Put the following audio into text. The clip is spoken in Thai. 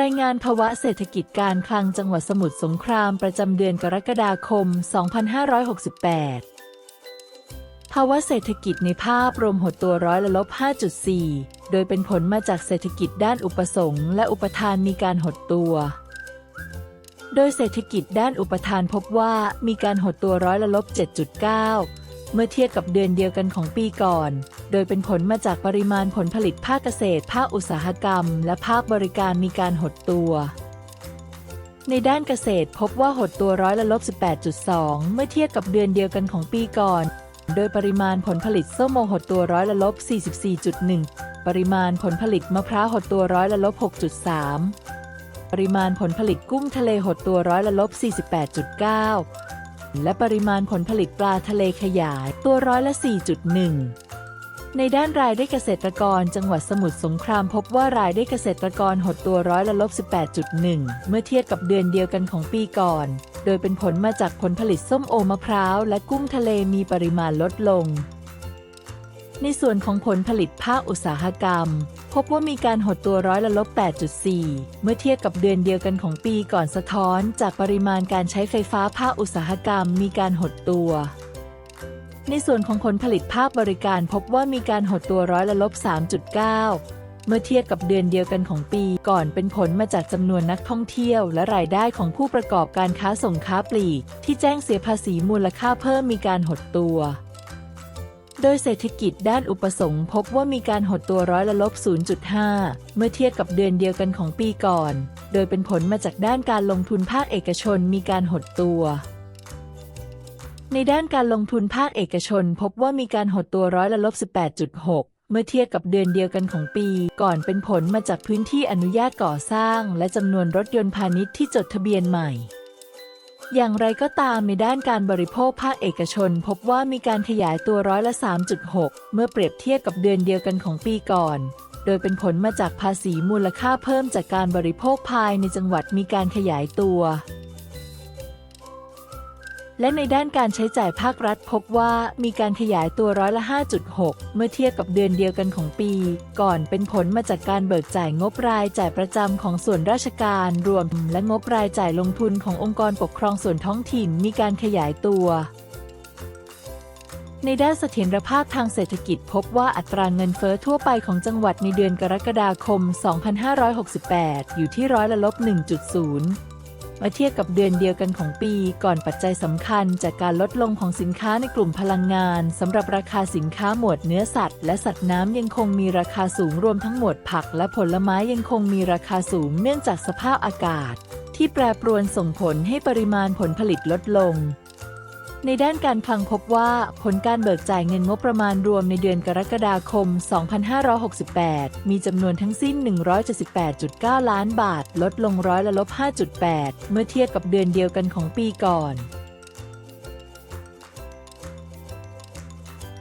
รายงานภาวะเศรษฐกิจการคลังจังหวัดสมุทรสงครามประจำเดือนกรกฎาคม 2568 ภาวะเศรษฐกิจในภาพรวมหดตัวร้อยละลบ 5.4 โดยเป็นผลมาจากเศรษฐกิจด้านอุปสงค์และอุปทานมีการหดตัว โดยเศรษฐกิจด้านอุปทานพบว่ามีการหดตัวร้อยละลบ 7.9 เมื่อเทียบกับเดือนเดียวกันของปีก่อน โดยเป็นผลมาจากปริมาณผลผลิตภาคเกษตร ภาคอุตสาหกรรม และภาคบริการมีการหดตัว ในด้านเกษตรพบว่าหดตัวร้อยละลบ 18.2 เมื่อเทียบกับเดือนเดียวกันของปีก่อน โดยปริมาณผลผลิตส้มโอหดตัวร้อยละลบ 44.1 ปริมาณผลผลิตมะพร้าวหดตัวร้อยละลบ 6.3 ปริมาณผลผลิตกุ้งทะเลหดตัวร้อยละลบ 48.9 และปริมาณผลผลิตปลาทะเลขยายตัวร้อยละ 4.1 ในด้านรายได้เกษตรกรจังหวัดสมุทรสงครามพบว่ารายได้เกษตรกรหดตัวร้อยละลบ 18.1 เมื่อเทียบกับเดือนเดียวกันของปีก่อน โดยเป็นผลมาจากผลผลิตส้มโอมะพร้าว และกุ้งทะเลมีปริมาณลดลง ในส่วนของผลผลิตภาคอุตสาหกรรม พบว่ามีการหดตัวร้อยละลบ 8.4 เมื่อเทียบกับเดือนเดียวกันของปีก่อนสะท้อนจากปริมาณการใช้ไฟฟ้าภาคอุตสาหกรรมมีการหดตัว ในส่วนของผลผลิตภาคบริการพบว่ามีการหดตัวร้อยละลบ 3.9 เมื่อเทียบกับเดือนเดียวกันของปีก่อนเป็นผลมาจากจำนวนนักท่องเที่ยว และรายได้ของผู้ประกอบการค้าส่งค้าปลีก ที่แจ้งเสียภาษีมูลค่าเพิ่มมีการหดตัว โดยเศรษฐกิจด้านอุปสงค์พบว่ามีการหดตัวร้อยละลบ 0.5 เมื่อเทียบกับเดือนเดียวกันของปีก่อน โดยเป็นผลมาจากด้านการลงทุนภาคเอกชนมีการหดตัว ในด้านการลงทุนภาคเอกชน พบว่ามีการหดตัวร้อยละลบ 18.6 เมื่อเทียบกับเดือนเดียวกันของปี ก่อนเป็นผลมาจากพื้นที่อนุญาตก่อสร้าง และจำนวนรถยนต์พาณิชย์ที่จดทะเบียนใหม่ อย่างไรก็ตามในด้านการบริโภคภาคเอกชน พบว่ามีการขยายตัวร้อยละ 3.6 เมื่อเปรียบเทียบกับเดือนเดียวกันของปีก่อน โดยเป็นผลมาจากภาษีมูลค่าเพิ่มจากการบริโภคภายในจังหวัดมีการขยายตัว และในด้านการใช้จ่ายภาครัฐพบว่ามีการขยายตัวร้อยละ 5.6 เมื่อเทียบกับเดือนเดียวกันของปี ก่อนเป็นผลมาจากการเบิกจ่ายงบรายจ่ายประจำของส่วนราชการรวม และงบรายจ่ายลงทุนขององค์กรปกครองส่วนท้องถิ่นมีการขยายตัวในด้านเสถียรภาพทางเศรษฐกิจพบว่าอัตราเงินเฟ้อทั่วไปของจังหวัดในเดือนกรกฎาคม 2568 อยู่ที่ร้อยละลบ 1.0 มื่อเทียบกับเดือนเดียวกันของปีก่อนปัจจัยสำคัญจากการลดลงของสินค้าในกลุ่มพลังงานสำหรับราคาสินค้าหมวดเนื้อสัตว์ และสัตว์น้ำยังคงมีราคาสูงรวมทั้งหมวดผักและผลไม้ยังคงมีราคาสูงเนื่องจากสภาพอากาศ ที่แปรปรวนส่งผลให้ปริมาณผลผลิตลดลง ในด้านการคลังพบว่าผลการเบิกจ่ายเงินงบประมาณรวมในเดือนกรกฎาคม 2568 มีจำนวนทั้งสิ้น 178.9 ล้านบาท ลดลงร้อยละลบ 5.8 เมื่อเทียบกับเดือนเดียวกันของปีก่อน